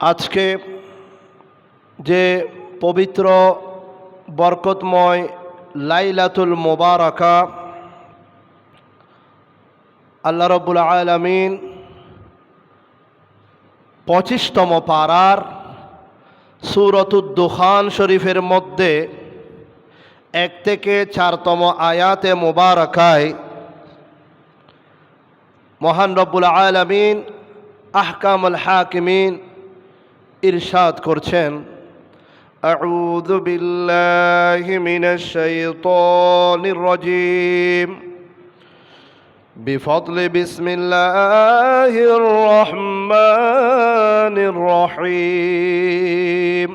আজকে যে পবিত্র, বরকতময় লাইলাতুল মোবারকা আল্লাহ রব্বুল আলমিন পঁচিশতম পাড়ার সুরতুদ্দোহান শরীফের মধ্যে এক থেকে চারতম আয়াতে মোবারকায় মহান রব্বুল আলমিন আহকামুল হাকিমিন ইরশাদ করছেন أعوذ بالله من الشيطان الرجيم بفضل بسم الله الرحمن الرحيم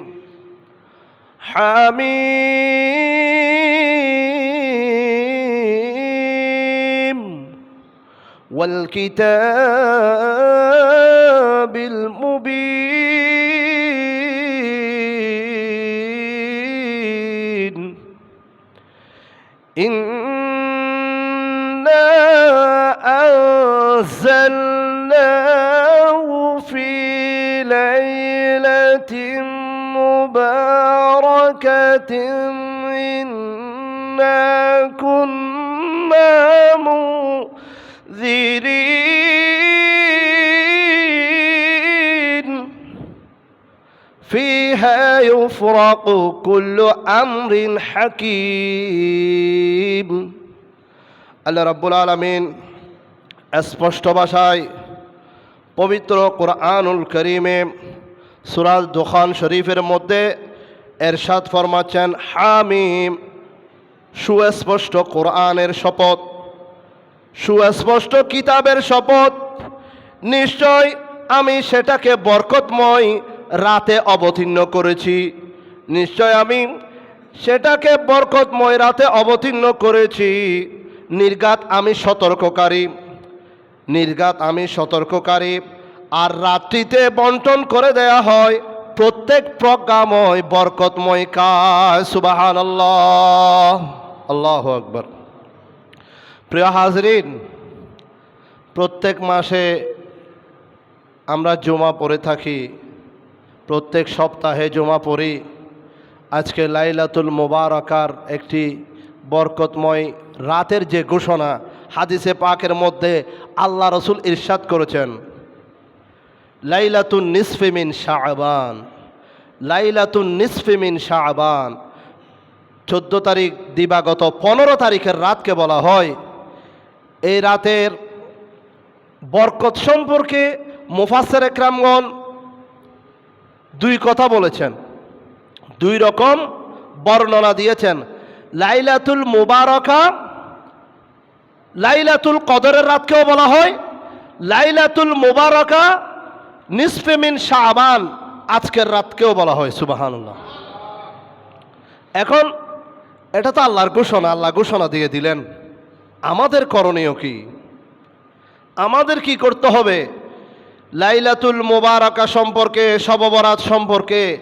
حميم والكتاب المبين إنا كنا منذرين فيها يفرق كل أمر حكيم আল্লাহ রাব্বুল আলমিন স্পষ্ট ভাষায় পবিত্র কোরআনুল করিমে সুরাজ দোকান শরীফের মধ্যে এরশাদ ফরমাচ্ছেন, হামিম, সুস্পষ্ট কোরআনের শপথ, সুস্পষ্ট কিতাবের শপথ। নিশ্চয় আমি সেটাকে বরকতময় রাতে অবতীর্ণ করেছি। নিশ্চয় আমি সেটাকে বরকতময় রাতে অবতীর্ণ করেছি। নির্গাত আমি সতর্ককারী নির্গাত আমি সতর্ককারী। আর রাত্রিতে বন্টন করে দেয়া হয় প্রত্যেক প্রজ্ঞাময়, বরকতময় কাজ সুবাহান আল্লাহ আল্লাহ আকবর। প্রিয় হাজরিন, প্রত্যেক মাসে আমরা জমা পড়ে থাকি, প্রত্যেক সপ্তাহে জমা পড়ি। আজকে লাইলাতুল মোবারকার একটি বরকতময় রাতের যে ঘোষণা, হাদিসে পাকের মধ্যে আল্লাহ রসুল ইরশাদ করেছেন। লাইলাতুন নিসফিমিন শাহবান লাইলাতুন নিসফিমিন শাহবান চোদ্দ তারিখ দিবাগত পনেরো তারিখের রাতকে বলা হয়। এই রাতের বরকত সম্পর্কে মুফাসের একরামগণ দুই কথা বলেছেন। দুই রকম বর্ণনা দিয়েছেন। লাইলাতুল মুবারকা, লাইলাতুল কদরের রাতকেও বলা হয়। লাইলাতুল মুবারকা নিসফেমিন শাহবান আজকের রাতকেও বলা হয়, সুবাহানুল্লাহ। এখন, এটা তো আল্লাহর ঘোষণা, আল্লাহ ঘোষণা দিয়ে দিলেন। আমাদের করণীয় কি? আমাদের কি করতে হবে? লাইলাতুল মোবারকা সম্পর্কে, শববরাত সম্পর্কে,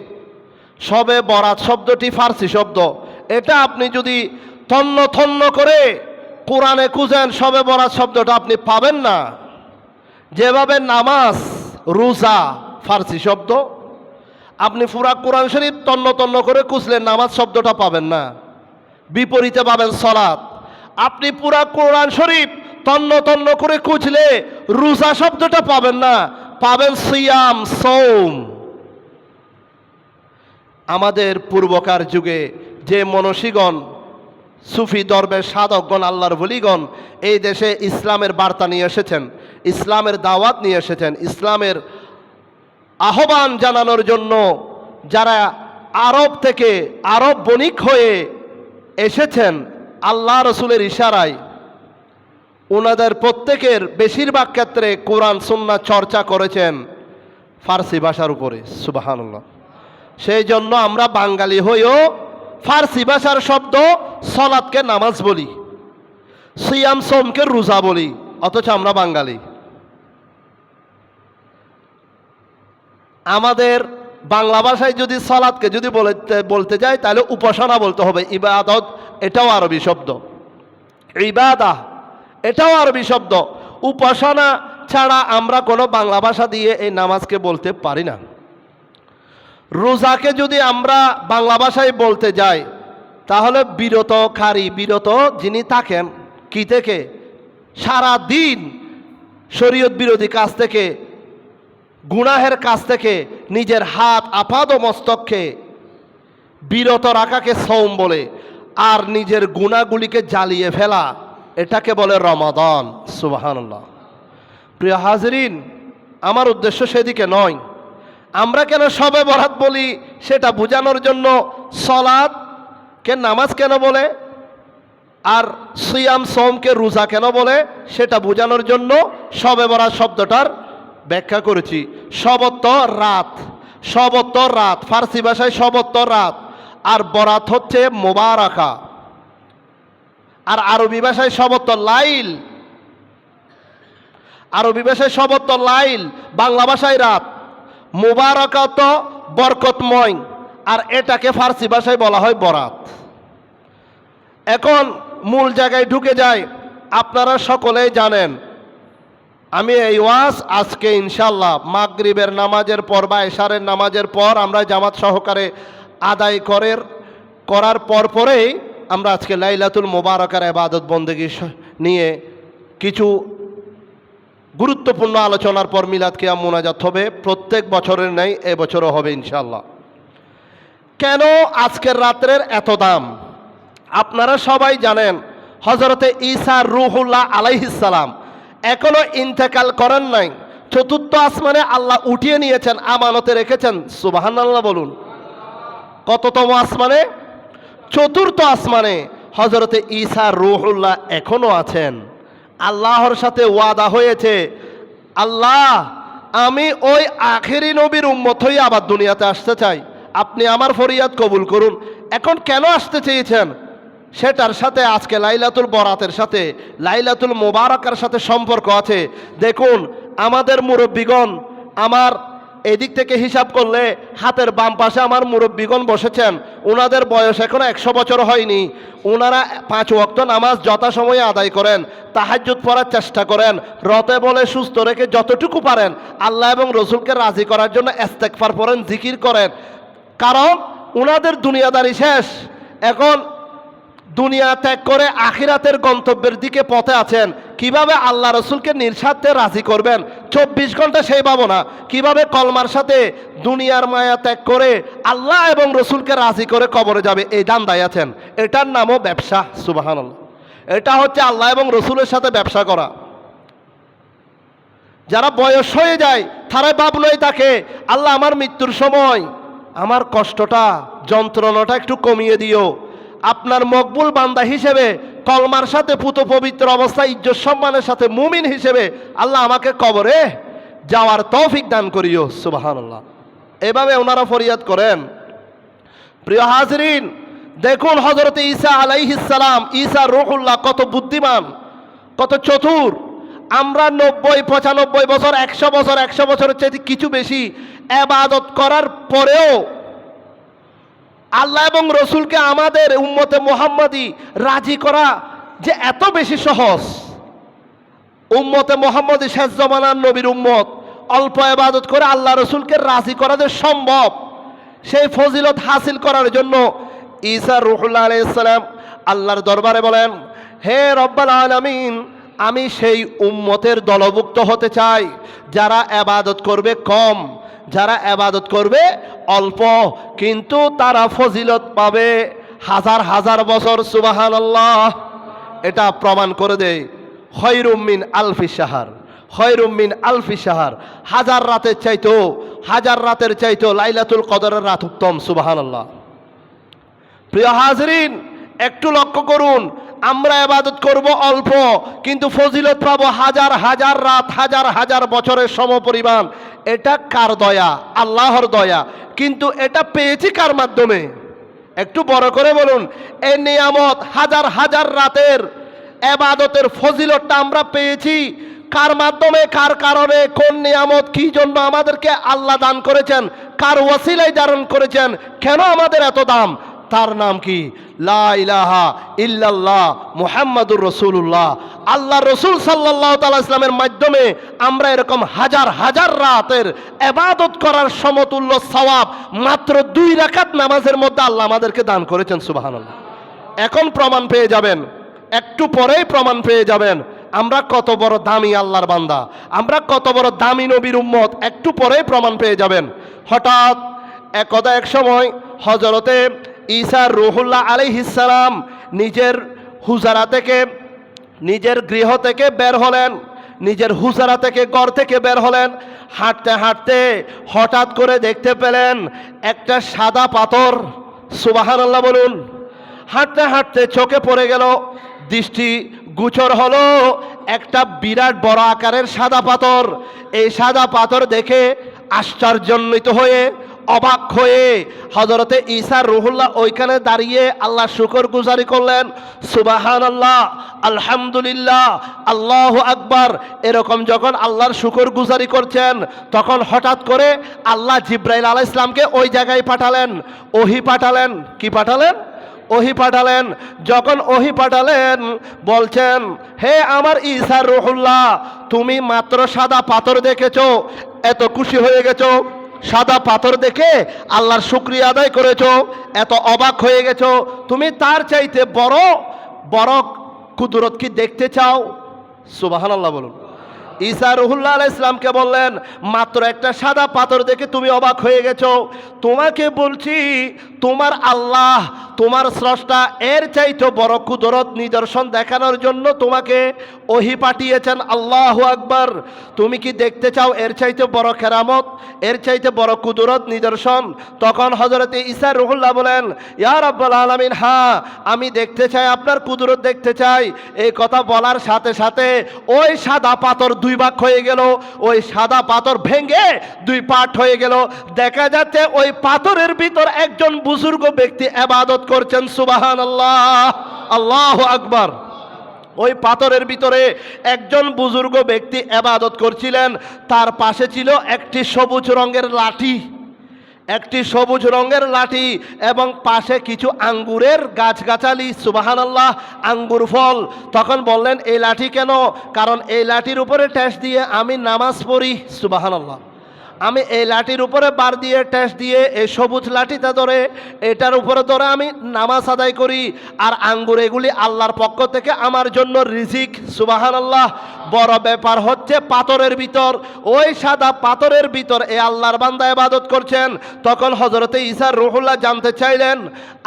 সবে বরাত শব্দটি ফার্সি শব্দ। এটা আপনি যদি থন্ন থন্ন করে কোরআনে খুঁজেন, সবে বরাত শব্দটা আপনি পাবেন না। যেভাবে নামাজ রোজা, ফার্সি শব্দ। আপনি পুরা কোরআন শরীফ তন্ন তন্ন করে খুঁজলে নামাজ শব্দটা পাবেন না। বিপরীতে পাবেন সলাৎ। আপনি পুরা কোরআন শরীফ তন্ন তন্ন করে খুঁজলে রোজা শব্দটা পাবেন না, পাবেন সিয়াম সৌম আমাদের পূর্বকার যুগে যে মনসীগণ, সুফি দরবের সাধকগণ, আল্লাহর বলিগণ, এই দেশে ইসলামের বার্তা নিয়ে এসেছেন ইসলামের দাওয়াত নিয়ে এসেছেন। ইসলামের আহ্বান জানানোর জন্য যারা আরব থেকে আরব বণিক হয়ে এসেছেন, আল্লাহ রসুলের ইশারায় ওনাদের প্রত্যেকের বেশিরভাগ ক্ষেত্রে কোরআন সুন্না চর্চা করেছেন ফার্সি ভাষার উপরে। সুবাহানুল্লাহ। সেই জন্য আমরা বাঙালি হয়েও ফার্সি ভাষার শব্দ সলাদকে নামাজ বলি, সিয়াম, সোমকে রোজা বলি, অথচ আমরা বাঙালি। আমাদের বাংলা ভাষায় যদি সলাদকে যদি বলতে বলতে যাই তাহলে উপাসনা বলতে হবে। ইবাদত, এটাও আরবি শব্দ। ইবাদা, এটাও আরবি শব্দ। উপাসনা ছাড়া আমরা কোনো বাংলা ভাষা দিয়ে এই নামাজকে বলতে পারি না। রোজাকে যদি আমরা বাংলা ভাষায় বলতে যাই, তাহলে বিরত বিরতকারী বিরত যিনি থাকেন, কি থেকে? সারা দিন শরীয়ত বিরোধী কাজ থেকে গুনাহের কাছ থেকে নিজের হাত আপাদ মস্তককে বিরত রাখাকে সৌম বলে, আর নিজের গুণাগুলিকে জ্বালিয়ে ফেলা, এটাকে বলে রমাদান। সুবাহান্লাহ প্রিয় হাজরিন, আমার উদ্দেশ্য সেদিকে নয়। আমরা কেন সবে বরাত বলি সেটা বোঝানোর জন্য সলাদ কে নামাজ কেন বলে, আর সিয়াম, সোমকে রোজা কেন বলে সেটা বোঝানোর জন্য সবে বরাত শব্দটার ব্যাখ্যা করেছি। সবত্ব রাত। সবত্ব রাত। ফার্সি ভাষায় সবত্ব রাত। আর বরাত হচ্ছে মোবারকা। আর আরবি ভাষায় সবত্ব লাইল। আরবি ভাষায় সবত্ব লাইল। বাংলা ভাষায় রাত। মোবারকা তো বরকতময়। আর এটাকে ফার্সি ভাষায় বলা হয় বরাত। এখন মূল জায়গায় ঢুকে যায় আপনারা সকলেই জানেন আমি এই ওয়াজ আজকে ইনশাল্লাহ মাগরিবের নামাজের পর বা এশারের নামাজের পর আমরা জামাত সহকারে আদায় করের করার পর পরেই আমরা আজকে লাইলাতুল মোবারকার আবাদত বন্দেগী নিয়ে কিছু গুরুত্বপূর্ণ আলোচনার পর মিলাদ কিয়াম মোনাজাত হবে। প্রত্যেক বছরের নেই এবছরও হবে ইনশাল্লাহ কেন আজকের রাত্রের এত দাম? আপনারা সবাই জানেন হজরতে ঈসা রুহুল্লাহ আলাইহিসালাম এখনও ইন্তেকাল করেন নাই। চতুর্থ আসমানে আল্লাহ উঠিয়ে নিয়েছেন, আমানতে রেখেছেন। সুবাহান আল্লাহ বলুন। কততম আসমানে? চতুর্থ আসমানে হজরতে ঈসা রুহুল্লাহ এখনও আছেন। আল্লাহর সাথে ওয়াদা হয়েছে, আল্লাহ, আমি ওই আখেরি নবীর উম্মত হয়ে আবার দুনিয়াতে আসতে চাই। আপনি আমার ফরিয়াদ কবুল করুন। এখন কেন আসতে চেয়েছেন? সেটার সাথে আজকে লাইলাতুল বরাতের সাথে, লাইলাতুল মোবারকার সাথে সম্পর্ক আছে। দেখুন, আমাদের মুরব্বীগণ আমার এদিক থেকে হিসাব করলে হাতের বাম পাশে আমার মুরব্বীগণ বসেছেন। ওনাদের বয়স এখনও একশো বছর হয়নি। ওনারা পাঁচ ওয়াক্ত নামাজ যথাসময়ে আদায় করেন, তাহাজ্জুদ পড়ার চেষ্টা করেন রতে বলে সুস্থ রেখে যতটুকু পারেন, আল্লাহ এবং রসুলকে রাজি করার জন্য এস্তেকফার পড়েন, জিকির করেন। কারণ ওনাদের দুনিয়াদারি শেষ। এখন দুনিয়া ত্যাগ করে আখিরাতের গন্তব্যের দিকে পথে আছেন। কীভাবে আল্লাহ রসুলকে নির্স্বার্থে রাজি করবেন? চব্বিশ ঘণ্টা সেই ভাবনা। কীভাবে কলমার সাথে দুনিয়ার মায়া ত্যাগ করে আল্লাহ এবং রসুলকে রাজি করে কবরে যাবে? এই দান্দায় আছেন। এটার নামও ব্যবসা সুবাহান এটা হচ্ছে আল্লাহ এবং রসুলের সাথে ব্যবসা করা। যারা বয়স হয়ে যায় তারাই ভাবলই তাকে আল্লাহ, আমার মৃত্যুর সময়, আমার কষ্টটা, যন্ত্রণাটা একটু কমিয়ে দিও। আপনার মকবুল বান্দা হিসেবে, কলমার সাথে পুত পবিত্র অবস্থায়, ইজ্জত সম্মানের সাথে মুমিন হিসেবে আল্লাহ আমাকে কবরে যাওয়ার তৌফিক দান করিও। সুবাহান আল্লাহ এভাবে ওনারা ফরিয়াদ করেন। প্রিয় হাজরিন, দেখুন হজরত ঈসা আলাইহিসালাম ঈসা রুহুল্লাহ কত বুদ্ধিমান, কত চতুর। আমরা নব্বই, পঁচানব্বই বছর, একশো বছর, একশো বছরের চাইতে কিছু বেশি এবাদত করার পরেও আল্লাহ এবং রসুলকে আমাদের উম্মতে মোহাম্মদী রাজি করা যে এত বেশি সহজ। উম্মতে মোহাম্মদী শেষ জমানার নবীর উম্মত অল্প এবাদত করে আল্লাহ রসুলকে রাজি করা যে সম্ভব, সেই ফজিলত হাসিল করার জন্য ঈসা রুহুল্লাহ আলাইসালাম আল্লাহর দরবারে বলেন, হে রব্বাল আলামিন, আমি সেই উম্মতের দলভুক্ত হতে চাই যারা এবাদত করবে কম যারা এবাদত করবে, অল্প, কিন্তু তারা ফজিলত পাবে। হাজার হাজার বছর আল্লাহ এটা প্রমাণ করে দেয় খৈরুমিন আলফি সাহার খৈরুমিন আলফি সাহার হাজার রাতের চাইতো হাজার রাতের চাইতো লাইলাতুল কদরের রাত উত্তম আল্লাহ প্রিয় হাজরিন, একটু লক্ষ্য করুন আমরা এবাদত করব অল্প, কিন্তু ফজিলত পাবো হাজার হাজার রাত, হাজার হাজার বছরের সমপরিমাণ। এটা কার দয়া? আল্লাহর দয়া। কিন্তু এটা পেয়েছি কার মাধ্যমে? একটু বড় করে বলুন, এ নিয়ামত হাজার হাজার রাতের এবাদতের ফজিলতটা আমরা পেয়েছি কার মাধ্যমে, কার কারণে, কোন নিয়ামত, কি জন্য আমাদেরকে আল্লাহ দান করেছেন, কার ওয়াসিলাই ধারণ করেছেন, কেন আমাদের এত দাম? তার নাম কি? লা ইলাহা ইল্লাল্লাহ মুহাম্মাদুর রসুল্লাহ আল্লাহ রসুল সাল্লাহ তালা ইসলামের মাধ্যমে আমরা এরকম হাজার হাজার রাতের এবাদত করার সমতুল্য সওয়াব মাত্র দুই রাকাত নামাজের মধ্যে আল্লাহ আমাদেরকে দান করেছেন, সুবাহানাল্লাহ। এখন প্রমাণ পেয়ে যাবেন, একটু পরেই প্রমাণ পেয়ে যাবেন, আমরা কত বড় দামি আল্লাহর বান্দা, আমরা কত বড় দামি নবীর উম্মত, একটু পরেই প্রমাণ পেয়ে যাবেন। হঠাৎ একদা এক সময় হজরতে ঈসা রুহুল্লাহ আলাইহিসসালাম নিজের হুজারা থেকে, নিজের গৃহ থেকে বের হলেন, নিজের হুজারা থেকে ঘর থেকে বের হলেন। হাঁটতে হাঁটতে হঠাৎ করে দেখতে পেলেন একটা সাদা পাথর। সুবাহান আল্লাহ বলুন। হাঁটতে হাঁটতে চোখে পড়ে গেল, দৃষ্টি গুচর হলো একটা বিরাট বড় আকারের সাদা পাথর। এই সাদা পাথর দেখে আশ্চর্যান্বিত হয়ে অবাক হয়ে হজরতে ঈসা রুহুল্লাহ ওইখানে দাঁড়িয়ে আল্লাহ শুকর গুজারি করলেন সুবাহান আল্লাহ আলহামদুলিল্লাহ, আল্লাহ আকবার। এরকম যখন আল্লাহর শুকর গুজারি করছেন, তখন হঠাৎ করে আল্লাহ জিব্রাইল আলাহ ইসলামকে ওই জায়গায় পাঠালেন। ওহি পাঠালেন, কি পাঠালেন? ওহি পাঠালেন। যখন ওহি পাঠালেন, বলছেন, হে আমার ঈসা রুহুল্লাহ, তুমি মাত্র সাদা পাথর দেখেছ, এত খুশি হয়ে গেছো। সাদা পাথর দেখে আল্লাহর শুক্রিয়া আদায় করেছ, এত অবাক হয়ে গেছো। তুমি তার চাইতে বড় বড় কুদরত কি দেখতে চাও? সুবাহান আল্লাহ বলুন। ঈসা রহুল্লাহ ইসলামকে বললেন, মাত্র একটা সাদা পাথর দেখে তুমি অবাক হয়ে গেছো। তোমাকে বলছি, তোমার আল্লাহ, তোমার স্রষ্টা, এর চাইতে বড় কুদরত নিদর্শন দেখানোর জন্য তোমাকে ওহি পাঠিয়েছেন আল্লাহ আকবর। তুমি কি দেখতে চাও এর চাইতে বড় কেরামত, এর চাইতে বড় কুদরত নিদর্শন? তখন হজরতে ঈসা রহুল্লাহ বলেন ইয়ার আব্বাল আলমিন হ্যাঁ আমি দেখতে চাই, আপনার কুদরত দেখতে চাই। এই কথা বলার সাথে সাথে ওই সাদা পাথর দুই ভাগ হয়ে গেল, ওই সাদা পাথর ভেঙে দুই পাঠ হয়ে গেল। দেখা যাচ্ছে ওই পাথরের ভিতর একজন বুজুর্গ ব্যক্তি আবাদত করছেন সুবাহান আল্লাহ আল্লাহ আকবর। ওই পাথরের ভিতরে একজন বুজুর্গ ব্যক্তি আবাদত করছিলেন, তার পাশে ছিল একটি সবুজ রঙের লাঠি। একটি সবুজ রঙের লাঠি এবং পাশে কিছু আঙ্গুরের গাছগাছালি সুবাহান আল্লাহ আঙ্গুর ফল। তখন বললেন, এই লাঠি কেন? কারণ এই লাঠির উপরে ট্যাস দিয়ে আমি নামাজ পড়ি। সুবাহান আল্লাহ আমি এই লাঠির উপরে বার দিয়ে টেস্ট দিয়ে, এই সবুজ লাঠিটা ধরে, এটার উপরে ধরে আমি নামাজ আদায় করি। আর আঙ্গুর এগুলি আল্লাহর পক্ষ থেকে আমার জন্য রিজিক সুবাহান আল্লাহ বড় ব্যাপার হচ্ছে পাথরের ভিতর। ওই সাদা পাথরের ভিতর এই আল্লাহর বান্দা ইবাদত করছেন। তখন হজরতে ঈসার রুহুল্লাহ জানতে চাইলেন,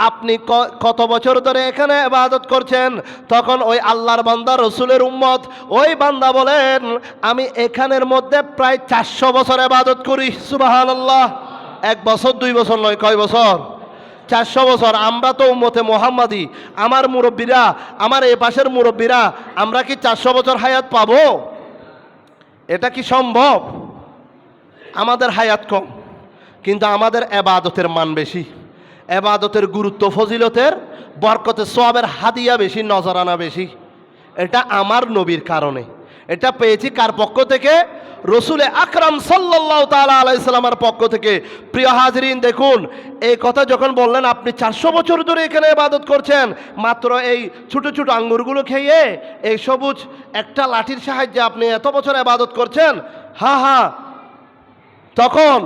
আপনি কত বছর ধরে এখানে ইবাদত করছেন? তখন ওই আল্লাহর বান্দা রসুলের উম্মত, ওই বান্দা বলেন, আমি এখানের মধ্যে প্রায় চারশো বছর ইবাদত করি সুবাহান আল্লাহ এক বছর, দুই বছর নয়, কয় বছর? চারশো বছর। আমরা তো উম্মতে মোহাম্মদী। আমার মুরব্বীরা, আমার এ পাশের মুরব্বীরা, আমরা কি চারশো বছর হায়াত পাব? এটা কি সম্ভব? আমাদের হায়াত কম, কিন্তু আমাদের এবাদতের মান বেশি। এবাদতের গুরুত্ব, ফজিলতের বরকতের সোয়াবের হাদিয়া বেশি, নজরানা বেশি। এটা আমার নবীর কারণে। এটা পেয়েছি কার পক্ষ থেকে? রসুলে আকরাম সাল্লাহ তালা আলাইসাল্লামার পক্ষ থেকে। প্রিয় হাজরিন, দেখুন, এই কথা যখন বললেন, আপনি চারশো বছর ধরে এখানে ইবাদত করছেন, মাত্র এই ছোটো ছোটো আঙ্গুরগুলো খেয়ে, এই সবুজ একটা লাঠির সাহায্যে আপনি এত বছর ইবাদত করছেন, হা হা। তখন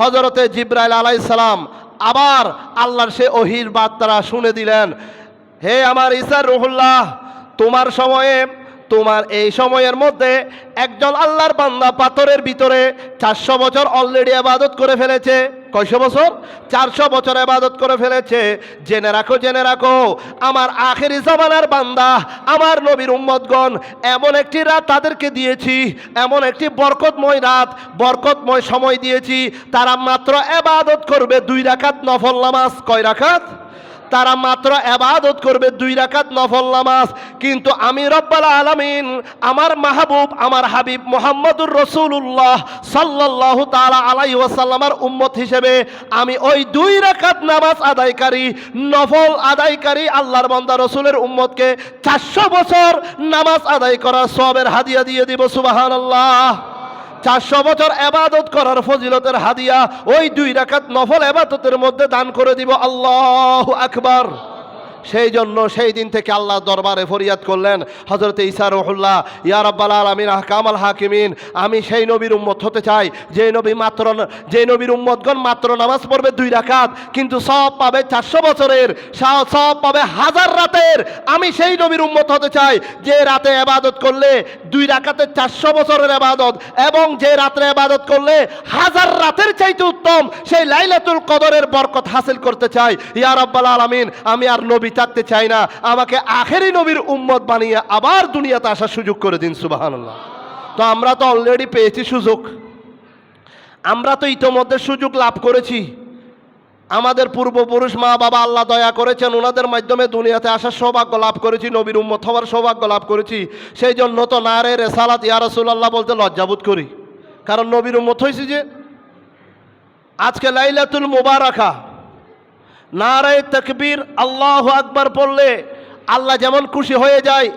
হজরতে জিব্রাইল আলাইসালাম আবার আল্লাহর সে অহির বার্তারা শুনে দিলেন, হে আমার ইসার রহুল্লাহ, তোমার সময়ে তোমার এই সময়ের মধ্যে একজন আল্লাহর বান্দা পাথরের ভিতরে চারশো বছর অলরেডি আবাদত করে ফেলেছে। কয়শো বছর? চারশো বছর আবাদত করে ফেলেছে। জেনে রাখো জেনে রাখো, আমার আখেরি জামানার বান্দা, আমার নবীর উম্মতগণ, এমন একটি রাত তাদেরকে দিয়েছি, এমন একটি বরকতময় রাত, বরকতময় সময় দিয়েছি, তারা মাত্র আবাদত করবে দুই রাকাত নফল নামাজ। কয় রাকাত? তারা মাত্র আবাদত করবে দুই রাকাত নফল নামাজ। কিন্তু আমি রব্বাল আলামিন, আমার মাহবুব, আমার হাবিব মোহাম্মদুর রসুল্লাহ সাল্লাল্লাহু তাআলা আলাই ওয়াসাল্লামার উম্মত হিসেবে আমি ওই দুই রাকাত নামাজ আদায়কারী, নফল আদায়কারী আল্লাহর বান্দা রসুলের উম্মতকে চারশো বছর নামাজ আদায় করার সবের হাদিয়া দিয়ে দিব, সুবহানাল্লাহ। চারশো বছর এবাদত করার ফজিলতের হাদিয়া, ওই দুই রাকাত নফল এবাদতের মধ্যে দান করে দিব। আল্লাহ আকবার। সেই জন্য সেই দিন থেকে আল্লাহ দরবারে ফরিয়াদ করলেন হজরত ইসা রহুল্লাহ, ইয়া রব্বাল আলমিন, আহকামাল হাকিমিন, আমি সেই নবীর উম্মত হতে চাই, যে নবী মাত্র, যে নবীর উম্মতগণ মাত্র নামাজ পড়বে দুই রাকাত, কিন্তু সব পাবে চারশো বছরের সব পাবে হাজার রাতের। আমি সেই নবীর উম্মত হতে চাই, যে রাতে এবাদত করলে দুই রাকাতে চারশো বছরের এবাদত এবং যে রাত্রে এবাদত করলে হাজার রাতের চাইতে উত্তম, সেই লাইলাতুল কদরের বরকত হাসিল করতে চাই। ইয়া রাব্বাল আলামিন, আমি আর নবী থাকতে চাই না। আমাকে আখেরি নবীর উম্মত বানিয়ে আবার দুনিয়াতে আসার সুযোগ করে দিন, সুবহানাল্লাহ। তো আমরা তো অলরেডি পেয়েছি সুযোগ। আমরা তো ইতোমধ্যে সুযোগ লাভ করেছি। আমাদের পূর্বপুরুষ মা বাবা আল্লাহ দয়া করেছেন ওনাদের মাধ্যমে দুনিয়াতে আসার সৌভাগ্য লাভ করেছি, নবীর উম্মত হওয়ার সৌভাগ্য লাভ করেছি। সেই জন্য তো না রে রেসালাত, ইয়া রাসূলুল্লাহ বলতে লজ্জাবোধ করি। কারণ নবীর উম্মত হয়েছি যে, আজকে লাইলাতুল মুবারাকা নারায় তকবীর, আল্লাহ আকবার পড়লে আল্লাহ যেমন খুশি হয়ে যায়।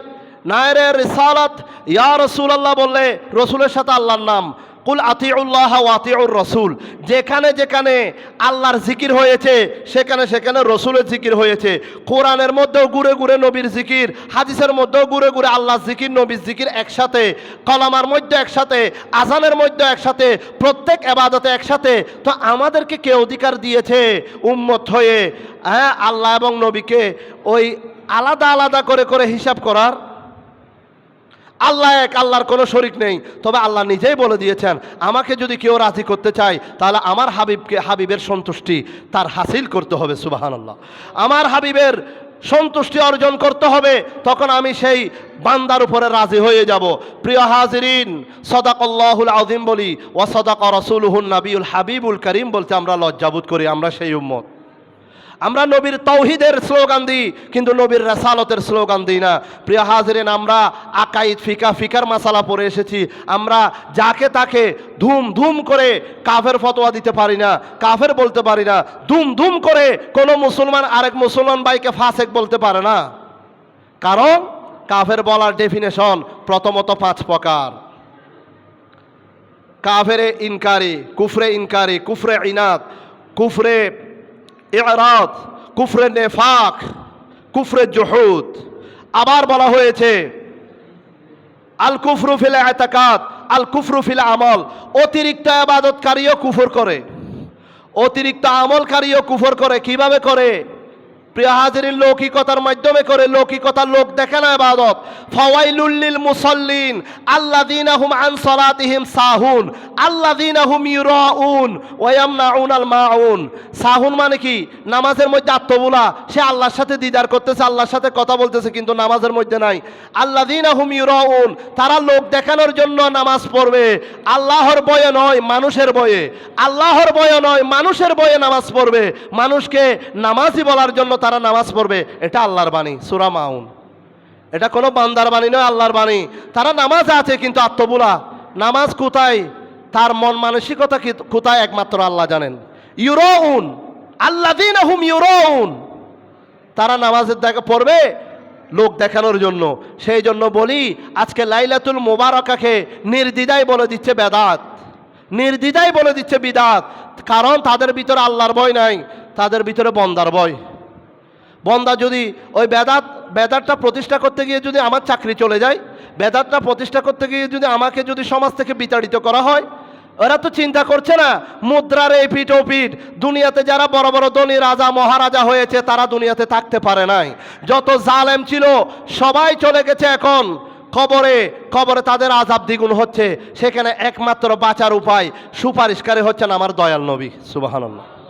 নায়রে রিসালাত, ইয়া রসুল আল্লাহ বললে, রসুলের সাথে আল্লাহর নাম। কুল আতিউল্লাহ আতিউর রসুল। যেখানে যেখানে আল্লাহর জিকির হয়েছে, সেখানে সেখানে রসুলের জিকির হয়েছে। কোরআনের মধ্যেও ঘুরে ঘুরে নবীর জিকির, হাদিসের মধ্যেও ঘুরে ঘুরে আল্লাহর জিকির, নবীর জিকির একসাথে, কলামার মধ্যে একসাথে, আজানের মধ্যে একসাথে, প্রত্যেক এবাদতে একসাথে। তো আমাদেরকে কে অধিকার দিয়েছে? উম্মত হয়ে হ্যাঁ আল্লাহ এবং নবীকে ওই আলাদা আলাদা করে করে হিসাব করার আল্লাহ এক, আল্লাহর কোনো শরিক নেই। তবে আল্লাহ নিজেই বলে দিয়েছেন, আমাকে যদি কেউ রাজি করতে চায়, তাহলে আমার হাবিবকে, হাবিবের সন্তুষ্টি তার হাসিল করতে হবে সুবাহান আল্লাহ আমার হাবিবের সন্তুষ্টি অর্জন করতে হবে, তখন আমি সেই বান্দার উপরে রাজি হয়ে যাব। প্রিয় হাজিরিন, সদাকল্লাহুল আজিম বলি ও সদাক রসুলহুল নাবিউল হাবিবুল করিম বলতে আমরা লজ্জাবোধ করি, আমরা সেই উম্মত। আমরা নবীর তৌহিদের স্লোগান দিই, কিন্তু নবীর রাসালতের স্লোগান দিই না। প্রিয় হাজরেন, আমরা আকাইদ, ফিকা, ফিকার মাসালা পরে এসেছি। আমরা যাকে তাকে ধুম ধুম করে কাফের ফতোয়া দিতে পারি না, কাফের বলতে পারি না। ধুম ধুম করে কোনো মুসলমান আরেক মুসলমান ভাইকে ফাঁসেক বলতে পারে না। কারণ কাফের বলার ডেফিনেশন প্রথমত পাঁচ প্রকার। কাফেরে ইনকারি, কুফরে ইনকারি, কুফরে ইনাত, কুফরে ইরাদ কুফরে নেফাক, কুফরে জহুদ। আবার বলা হয়েছে, আল কুফরু ফিল এতাকাত, আল কুফরু ফিল আমল। অতিরিক্ত আবাদতকারীও কুফর করে। অতিরিক্ত আমলকারীও কুফর করে। কীভাবে করে? প্রিয় লৌকিকতার মাধ্যমে করে, লৌকিকতার লোক দেখে না ফাওয়াইলুল্লিল মুসাল্লিন আল্লাযীনাহুম আন সালাতিহিম সাহুন আল্লাযীনাহুম ইউরাউন, ওয়া ইয়ামনাউনাল মাউন। সাহুন মানে কি? নামাজের মধ্যে আত্মবোলা। সে আল্লাহর সাথে দিদার করতেছে, আল্লাহর সাথে কথা বলতেছে, কিন্তু নামাজের মধ্যে নাই। আল্লাযীনাহুম ইউরাউন, তারা লোক দেখানোর জন্য নামাজ পড়বে। আল্লাহর বয়ে নয়, মানুষের বয়ে আল্লাহর বয়ে নয়, মানুষের বয়ে নামাজ পড়বে। মানুষকে নামাজি বলার জন্য তারা নামাজ পড়বে, এটা আল্লাহর বাণী, সুরা মাউন। এটা কোনো বান্দার বাণী নয়, আল্লাহর বাণী। তারা নামাজ আছে কিন্তু আত্মবোলা। নামাজ কোথায়? তার মন মানসিকতা কোথায় একমাত্র আল্লাহ জানেন। ইউরোউন আল্লাহ দিন হুম তারা নামাজের দেখা পড়বে লোক দেখানোর জন্য। সেই জন্য বলি, আজকে লাইলাতুল মোবারকাকে নির্দ্বিধায় বলে দিচ্ছে বেদাত। নির্দ্বিধায় বলে দিচ্ছে বিদাত। কারণ তাদের ভিতরে আল্লাহর ভয় নাই, তাদের ভিতরে বন্দার ভয়। বন্দা যদি ওই বেদাত, বেদাতটা প্রতিষ্ঠা করতে গিয়ে যদি আমার চাকরি চলে যায়, বেদাতটা প্রতিষ্ঠা করতে গিয়ে যদি আমাকে যদি সমাজ থেকে বিতাড়িত করা হয়, ওরা তো চিন্তা করছে না, মুদ্রার এই পিঠ ও পিঠ, দুনিয়াতে যারা বড় বড় ধনী রাজা, মহারাজা হয়েছে, তারা দুনিয়াতে থাকতে পারে নাই। যত জালেম ছিল, সবাই চলে গেছে এখন। কবরে কবরে তাদের আজাব দ্বিগুণ হচ্ছে, সেখানে একমাত্র বাঁচার উপায় সুপারিশকারী হচ্ছেন আমার দয়াল নবী সুবাহান্লাহ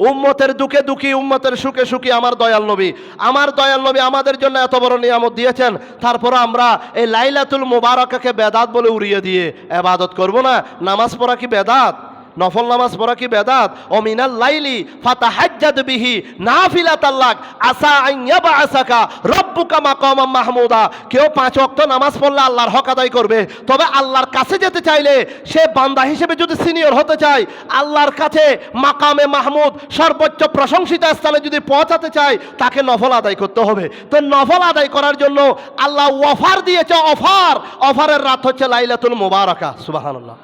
উম্মতের দুঃখে দুঃখী, উম্মতের সুখে সুখী আমার দয়াল নবী। আমার দয়াল নবী আমাদের জন্য এত বড় নিয়ামত দিয়েছেন। তারপর আমরা এই লাইলাতুল মুবারকাকে বেদাত বলে উড়িয়ে দিয়ে এবাদত করব না। নামাজ পড়া কি বেদাত? নফল নামাজ পড়া কি বেদাত? ও মিনাল লাইলি ফাতাহাজ্জাদ বিহি নাফিলাত আল্লাহ আসা আইয়াবা আসাকা রব্বুকা মাকামাম মাহমুদা। কেউ পাঁচ ওয়াক্ত নামাজ পড়লে আল্লাহর হক আদায় করবে। তবে আল্লাহর কাছে যেতে চাইলে সে বান্দা হিসেবে যদি সিনিয়র হতে চায়, আল্লাহর কাছে মাকামে মাহমুদ সর্বোচ্চ প্রশংসিত স্থানে যদি পৌঁছাতে চায়, তাকে নফল আদায় করতে হবে। তো নফল আদায় করার জন্য আল্লাহ অফার দিয়েছে, অফার। অফারের রাত হচ্ছে লাইলাতুল মুবারাকা। সুবাহান্লাহ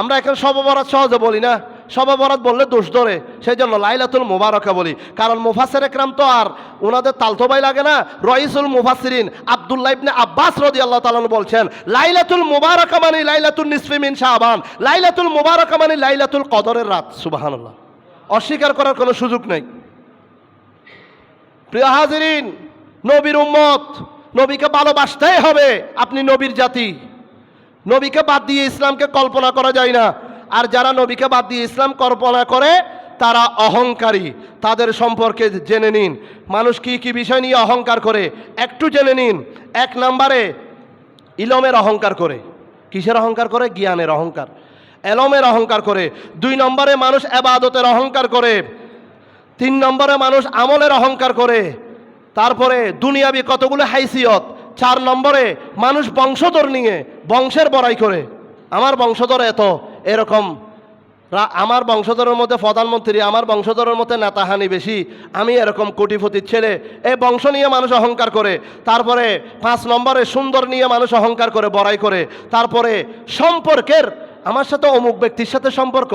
আমরা এখন সববরাত সহজে বলি না। সবে বরাত বললে দোষ ধরে। সেই জন্য লাইলাতুল মুবারকা বলি। কারণ মুফাসের একরাম তো আর ওনাদের তালতোবাই লাগে না। রইসুল মুফাসিরিন আব্দুল্লাহ ইবনে আব্বাস রদি আল্লাহ তালন বলছেন, লাইলাতুল মুবারকা মানে লাইলাতুল নিসফিমিন শাহবান লাইলাতুল মুবারকা মানে লাইলাতুল কদরের রাত। সুবাহান্লাহ অস্বীকার করার কোনো সুযোগ নেই। প্রিয় হাজিরিন, নবীর উম্মত, নবীকে ভালোবাসতেই হবে। আপনি নবীর জাতি। নবীকে বাদ দিয়ে ইসলামকে কল্পনা করা যায় না। আর যারা নবীকে বাদ দিয়ে ইসলাম কল্পনা করে, তারা অহংকারী। তাদের সম্পর্কে জেনে নিন। মানুষ কি কি বিষয় নিয়ে অহংকার করে? একটু জেনে নিন। এক নম্বরে, ইলমের অহংকার করে। কিসের অহংকার করে? জ্ঞানের অহংকার। এলমের অহংকার করে। দুই নম্বরে, মানুষ এবাদতের অহংকার করে। তিন নম্বরে, মানুষ আমলের অহংকার করে। তারপরে, দুনিয়াবি কতগুলো হাইসিয়ত। চার নম্বরে, মানুষ বংশধর নিয়ে। বংশের বড়াই করে। আমার বংশধর এত, এরকম আমার বংশধরের মধ্যে প্রধানমন্ত্রী, আমার বংশধরের মধ্যে নেতাহানি বেশি, আমি এরকম কোটিপতির ছেলে। এই বংশ নিয়ে মানুষ অহংকার করে, তারপরে পাঁচ নম্বরে সুন্দর নিয়ে মানুষ অহংকার করে, বড়াই করে। তারপরে সম্পর্কের, আমার সাথে অমুক ব্যক্তির সাথে সম্পর্ক,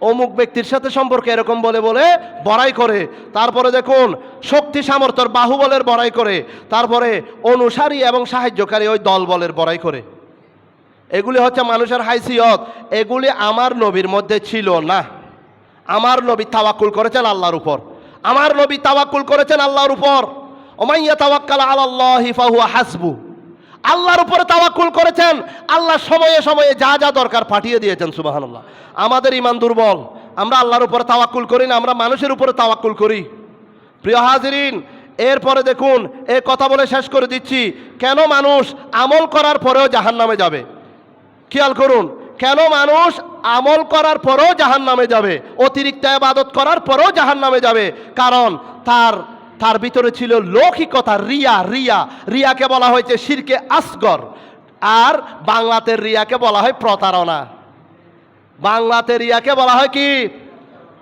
অমুক ব্যক্তির সাথে সম্পর্কে এরকম বলে বলে বড়াই করে। তারপরে দেখুন, শক্তি সামর্থ্যর বাহুবলের বড়াই করে। তারপরে অনুসারী এবং সাহায্যকারী ওই দল বলের বড়াই করে। এগুলি হচ্ছে মানুষের হাইসিয়ত। এগুলি আমার নবীর মধ্যে ছিল না। আমার নবী তাওয়াক্কুল করেছেন আল্লাহর উপর। আমার নবী তাওয়াক্কুল করেছেন আল্লাহর উপর। ওমাইয়া তাওয়াক্কাল আলাল্লাহি ফাহুয়া হাসবু। আল্লাহর উপরে তাওয়াক্কুল করেছেন। আল্লাহ সময়ে সময়ে যা যা দরকার পাঠিয়ে দিয়েছেন, সুবহানাল্লাহ। আমাদের ইমান দুর্বল। আমরা আল্লাহর উপরে তাওয়াক্কুল করি না, আমরা মানুষের উপরে তাওয়াক্কুল করি। প্রিয় হাজিরিন, এরপরে দেখুন, এ কথা বলে শেষ করে দিচ্ছি। কেন মানুষ আমল করার পরেও জাহান নামে যাবে? খেয়াল করুন, কেন মানুষ আমল করার পরেও জাহান নামে যাবে? অতিরিক্ত আবাদত করার পরেও জাহান নামে যাবে। কারণ তার তার ভিতরে ছিল লৌকিকতা, রিয়া রিয়া। রিয়াকে বলা হয়েছে শিরকে আসগর। আর বাংলাতে রিয়াকে বলা হয় প্রতারণা। বাংলাতে রিয়াকে বলা হয় কি?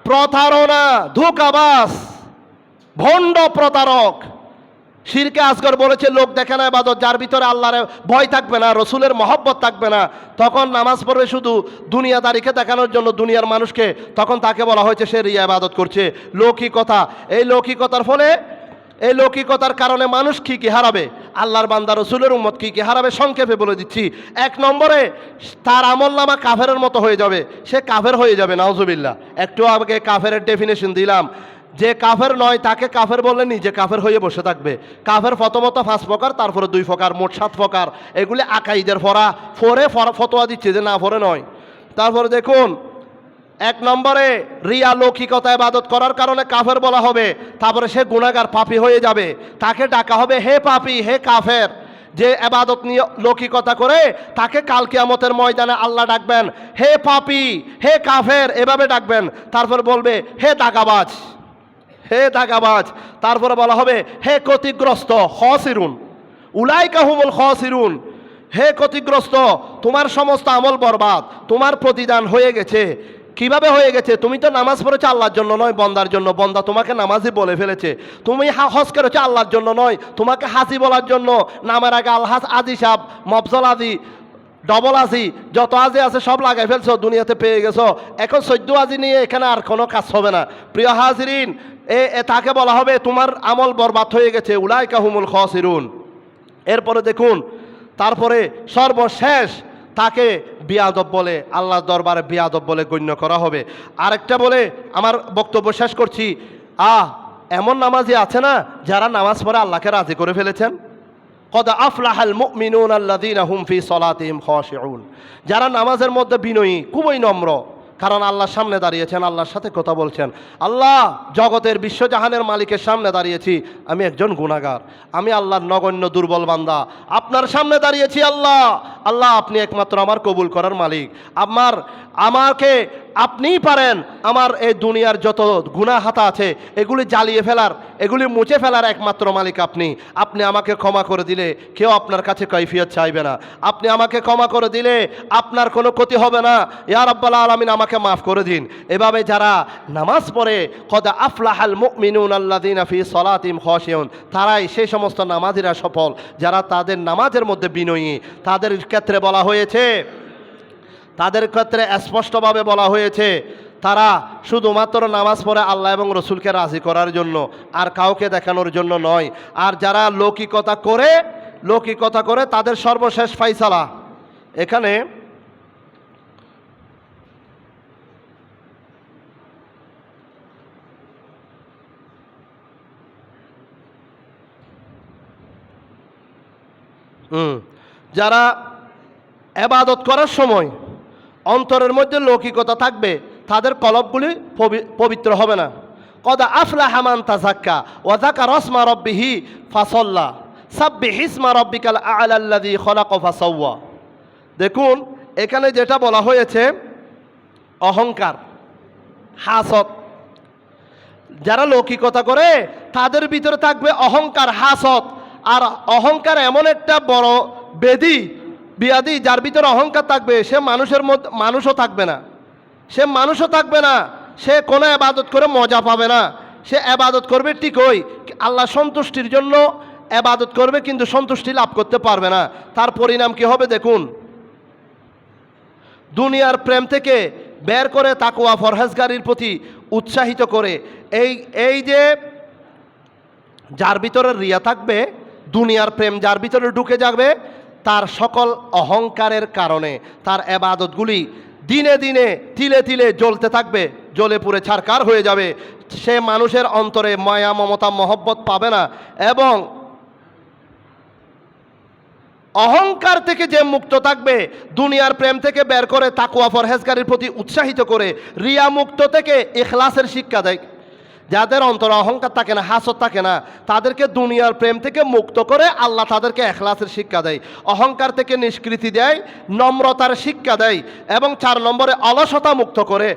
প্রতারণা ধোকাবাস ভণ্ড প্রতারক। শিরকে আসগর বলেছে, লোক দেখে না এবাদত যার ভিতরে আল্লাহর ভয় থাকবে না, রসুলের মহব্বত থাকবে না। তখন নামাজ পড়বে শুধু দুনিয়া দুনিয়াদারিকে দেখানোর জন্য, দুনিয়ার মানুষকে। তখন তাকে বলা হয়েছে, সে রিয়া ইবাদত করছে। লৌকিকতা এই লৌকিকতার ফলে, এই লৌকিকতার কারণে মানুষ কী কী হারাবে? আল্লাহর বান্দা, রসুলের উম্মত কী কী হারাবে? সংক্ষেপে বলে দিচ্ছি। এক নম্বরে, তার আমল নামা কাফেরের মতো হয়ে যাবে। সে কাফের হয়ে যাবে, নাউজুবিল্লাহ। একটু আগে কাফের ডেফিনেশন দিলাম। যে কাফের নয়, তাকে কাফের বললে নিজে কাফের হয়ে বসে থাকবে। কাফের প্রথমত পাঁচ প্রকার, তারপরে দুই প্রকার, মোট সাত প্রকার। এগুলি আকাইদের ফরা। ফোরে ফতোয়া দিচ্ছে যে না, ফোরে নয়। তারপরে দেখুন, এক নম্বরে রিয়া লৌকিকতা ইবাদত করার কারণে কাফের বলা হবে, তারপরে সে গুণাগার পাপি হয়ে যাবে। তাকে ডাকা হবে, হে পাপি, হে কাফের। যে আবাদত নিয়ে লৌকিকতা করে, তাকে কাল কিয়ামতের ময়দানে আল্লাহ ডাকবেন, হে পাপি, হে কাফের, এভাবে ডাকবেন। তারপর বলবে, হে দাগাবাজ। হে দাগাবাজ তারপরে বলা হবে, হে ক্ষতিগ্রস্ত হসিরুন উলাইকা হুমুল হসিরুন হে ক্ষতিগ্রস্ত, তোমার সমস্ত আমল বরবাদ, তোমার প্রতিদান হয়ে গেছে। কীভাবে হয়ে গেছে? তুমি তো নামাজ পড়েছো আল্লাহর জন্য নয়, বন্দার জন্য। বন্দা তোমাকে নামাজই বলে ফেলেছে। তুমি হা হজ করেছ আল্লাহর জন্য নয়, তোমাকে হাসি বলার জন্য। নামের আগে আলহাস আজি সাহ মফজল আজি, ডবল আজি, যত আজি আছে সব লাগাই ফেলছো, দুনিয়াতে পেয়ে গেছো। এখন চৈদ্দ আজি নিয়ে এখানে আর কোনো কাজ হবে না। প্রিয় হাজিরিন এ তাকে বলা হবে, তোমার আমল বরবাদ হয়ে গেছে উলাই কাহুমুল খসিরুন। এরপরে দেখুন, তারপরে সর্বশেষ তাকে বিয়াদব বলে, আল্লাহর দরবারে বিয়াদব বলে গণ্য করা হবে। আরেকটা বলে আমার বক্তব্য শেষ করছি, আহ, এমন নামাজি আছে না যারা নামাজ পড়ে আল্লাহকে রাজি করে ফেলেছেন? কদ আফলাহাল মুমিনুন আল্লাযীনা হুমফি সলাতিম খাশিউন। যারা নামাজের মধ্যে বিনয়ী, খুবই নম্র কারণ আল্লাহ সামনে দাঁড়িয়েছেন, আল্লাহর সাথে কথা বলছেন। আল্লাহ, জগতের বিশ্বজাহানের মালিকের সামনে দাঁড়িয়েছি, আমি একজন গুণাগার আমি আল্লাহর নগণ্য দুর্বল বান্দা। আপনার সামনে দাঁড়িয়েছি আল্লাহ। আল্লাহ, আপনি একমাত্র আমার কবুল করার মালিক। আমার, আমাকে আপনিই পারেন আমার এই দুনিয়ার যত গুণা হাতা আছে, এগুলি জ্বালিয়ে ফেলার, এগুলি মুছে ফেলার একমাত্র মালিক আপনি। আপনি আমাকে ক্ষমা করে দিলে কেউ আপনার কাছে কৈফিয়ত চাইবে না। আপনি আমাকে ক্ষমা করে দিলে আপনার কোনো ক্ষতি হবে না। ইয়ার আব্বাল আলমিন, আমাকে মাফ করে দিন। এভাবে যারা নামাজ পড়ে, কদা আফলাহাল মুমিনুন আল্লাদিন আফি সলাতিম খসিউন তারাই সেই সমস্ত নামাজিরা সফল। যারা তাদের নামাজের মধ্যে বিনয়ী, তাদের ক্ষেত্রে বলা হয়েছে তাদের ক্ষেত্রে স্পষ্টভাবে বলা হয়েছে, তারা শুধুমাত্র নামাজ পড়ে আল্লাহ এবং রসুলকে রাজি করার জন্য, আর কাউকে দেখানোর জন্য নয়। আর যারা লৌকিকতা করে লৌকিকতা করে তাদের সর্বশেষ ফাইসালা এখানে যারা এবাদত করার সময় অন্তরের মধ্যে লৌকিকতা থাকবে, তাদের কলবগুলি পবি- পবিত্র হবে না। কদা আফলা হামান তাজাক্কা ওয়াজাকা রসমা রব্বিহি ফাসল্লা সাব্বি হিসমা রব্বিকাল আলাল্লাদি খলাক ফাসাওয়া। দেখুন, এখানে যেটা বলা হয়েছে, অহংকার হাসত যারা লৌকিকতা করে, তাদের ভিতরে থাকবে অহংকার হাসত আর অহংকার এমন একটা বড় বেদি বিয়াদি, যার ভিতরে অহংকার থাকবে, সে মানুষের মধ্যে মানুষও থাকবে না। সে মানুষও থাকবে না। সে কোনো আবাদত করে মজা পাবে না। সে আবাদত করবে ঠিকই আল্লাহ সন্তুষ্টির জন্য আবাদত করবে, কিন্তু সন্তুষ্টি লাভ করতে পারবে না। তার পরিণাম কি হবে দেখুন। দুনিয়ার প্রেম থেকে বের করে তাকুয়া ফরহেজগারির প্রতি উৎসাহিত করে। এই এই যে যার ভিতরে রিয়া থাকবে, দুনিয়ার প্রেম যার ভিতরে ঢুকে যাবে তার সকল অহংকারের কারণে তার এবাদতগুলি দিনে দিনে তিলে তিলে জ্বলতে থাকবে, জ্বলে পুড়ে ছারকার হয়ে যাবে। সে মানুষের অন্তরে মায়া, মমতা, মহব্বত পাবে না এবং অহংকার থেকে যে মুক্ত থাকবে, দুনিয়ার প্রেম থেকে বের করে তাকুয়া ফরহেজগারির প্রতি উৎসাহিত করে রিয়া মুক্ত থেকে এখলাসের শিক্ষা দেয়। যাদের অন্তর অহংকার থাকে না হাসত থাকে না, তাদেরকে দুনিয়ার প্রেম থেকে মুক্ত করে আল্লাহ তাদেরকে এখলাসের শিক্ষা দেয়। অহংকার থেকে নিষ্কৃতি দেয়, নম্রতার শিক্ষা দেয় এবং চার নম্বরে অলসতা মুক্ত করে।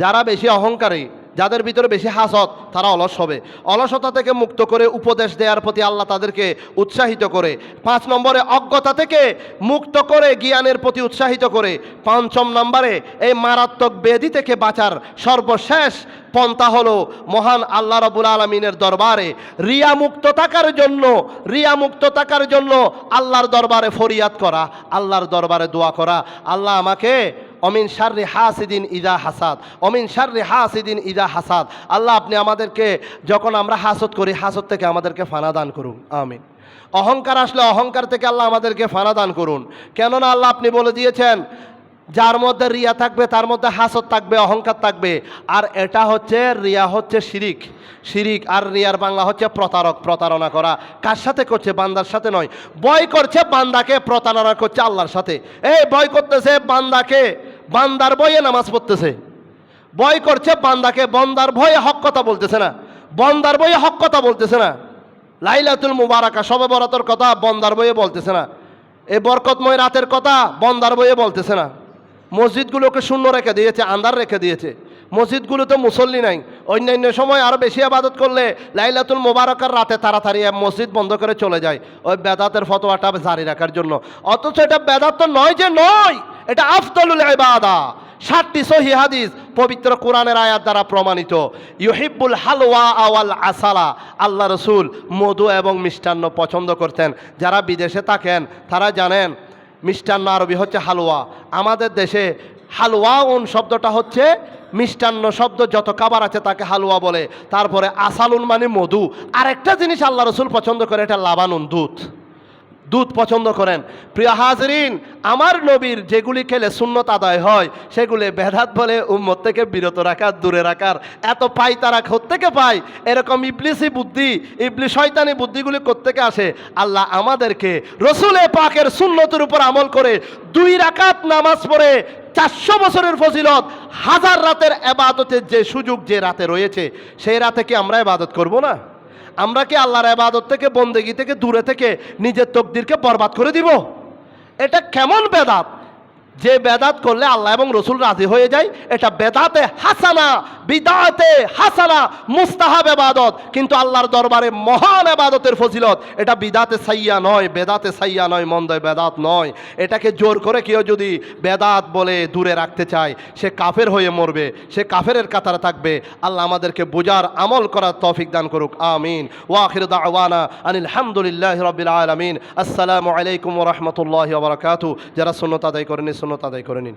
যারা বেশি অহংকারী যাদের ভিতরে বেশি হাসত তারা অলস হবে। অলসতা থেকে মুক্ত করে উপদেশ দেওয়ার প্রতি আল্লাহ তাদেরকে উৎসাহিত করে। পাঁচ নম্বরে অজ্ঞতা থেকে মুক্ত করে জ্ঞানের প্রতি উৎসাহিত করে। পঞ্চম নম্বরে এই মারাত্মক বেদি থেকে বাঁচার সর্বশেষ পন্থা হলো মহান আল্লাহ রবুল আলমিনের দরবারে। রিয়া মুক্ত থাকার জন্য রিয়া মুক্ত থাকার জন্য আল্লাহর দরবারে ফরিয়াদ করা, আল্লাহর দরবারে দোয়া করা। আল্লাহ আমাকে অমিন শার্রি হাসিদিন ইদা হাসাদ, অমিন শার্রি হাসিদিন ইদা হাসাদ। আল্লাহ আপনি আমাদেরকে যখন আমরা হাসত করি হাসত থেকে আমাদেরকে ফানা দান করুন, আমিন। অহংকার আসলে অহংকার থেকে আল্লাহ আমাদেরকে ফানা দান করুন। কেননা আল্লাহ আপনি বলে দিয়েছেন, যার মধ্যে রিয়া থাকবে, তার মধ্যে হাসত থাকবে, অহংকার থাকবে। আর এটা হচ্ছে, রিয়া হচ্ছে শিরিক। শিরিক আর রিয়ার বাংলা হচ্ছে প্রতারক, প্রতারণা করা। কার সাথে করছে? বান্দার সাথে নয়। বয় করছে, বান্দাকে প্রতারণা করছে আল্লাহর সাথে। এই বয় করতেছে বান্দাকে। বান্দার বয়ে নামাজ পড়তেছে। বয় করছে বান্দাকে, বন্দার ভয়ে হক কথা বলতেছে না। বন্দার বয়ে হক কথা বলতেছে না। লাইলাতুল মুবারাকা, সবে বরাতর কথা বন্দার বয়ে বলতেছে না। এই বরকতময় রাতের কথা বন্দার বয়ে বলতেছে না। মসজিদগুলোকে শূন্য রেখে দিয়েছে আন্দার রেখে দিয়েছে। মসজিদগুলো তো মুসল্লি নাই। অন্যান্য সময় আরও বেশি আবাদত করলে লাইলাতুল মোবারকার রাতে তাড়াতাড়ি মসজিদ বন্ধ করে চলে যায় ওই বেদাতের ফতোয়াটা জারি রাখার জন্য। অথচ এটা বেদাত তো নয় যে নয়, এটা আফতলুল ইবাদা। ষাটটি সহি হাদিস পবিত্র কোরআনের আয়াত দ্বারা প্রমাণিত। ইউহিব্বুল হালওয়া আওয়াল আসালা, আল্লাহ রসুল মধু এবং মিষ্টান্ন পছন্দ করতেন। যারা বিদেশে থাকেন, তারা জানেন মিষ্টান্ন আরবি হচ্ছে হালুয়া আমাদের দেশে হালুয়া উন শব্দটা হচ্ছে মিষ্টান্ন শব্দ, যত খাবার আছে তাকে হালুয়া বলে। তারপরে আসালুন মানে মধু। আরেকটা জিনিস আল্লাহ রসুল পছন্দ করে, এটা লাবানুন দুধ। দুধ পছন্দ করেন। প্রিয় হাজরিন, আমার নবীর যেগুলি খেলে সুন্নত আদায় হয়, সেগুলি বেদাত বলে উম্মত থেকে বিরত রাখার, দূরে রাখার। এত পাই তারা থেকে পায়? এরকম ইবলিসি বুদ্ধি ইবলি শয়তানি বুদ্ধিগুলি থেকে আসে? আল্লাহ আমাদেরকে রসুলে পাকের সুন্নতের উপর আমল করে দুই রাকাত নামাজ পড়ে চারশো বছরের ফজিলত, হাজার রাতের এবাদতের যে সুযোগ যে রাতে রয়েছে, সেই রাতে কি আমরা এবাদত করব না? আমরা কি আল্লাহর আবাদত থেকে, বন্দেগি থেকে, দূরে থেকে নিজের তকদিরকে বরবাদ করে দিব? এটা কেমন বেদাত? যে বেদাত করলে আল্লাহ এবং রসুল রাজি হয়ে যায়, এটা বেদাতে হাসানা, বিদাতে হাসানা, মুস্তাহাব এবাদত। কিন্তু আল্লাহর দরবারে মহান এবাদতের ফজিলত, এটা বিদাতে সাইয়া নয়, বেদাতে সাইয়া নয়, মন্দয় বেদাত নয়। এটাকে জোর করে কেউ যদি বেদাত বলে দূরে রাখতে চায়, সে কাফের হয়ে মরবে, সে কাফেরের কাতারে থাকবে। আল্লাহ আমাদেরকে বোঝার আমল করার তৌফিক দান করুক, আমিন। ওয়াখির দাওয়ানা আনিল হামদুলিল্লাহ রবিল আলমিন। আসসালামু আলাইকুম রহমতুল্লাহ বারকাতু যারা শূন্যতা আদায় করেনি শূন্যতা আদায় করে নিন।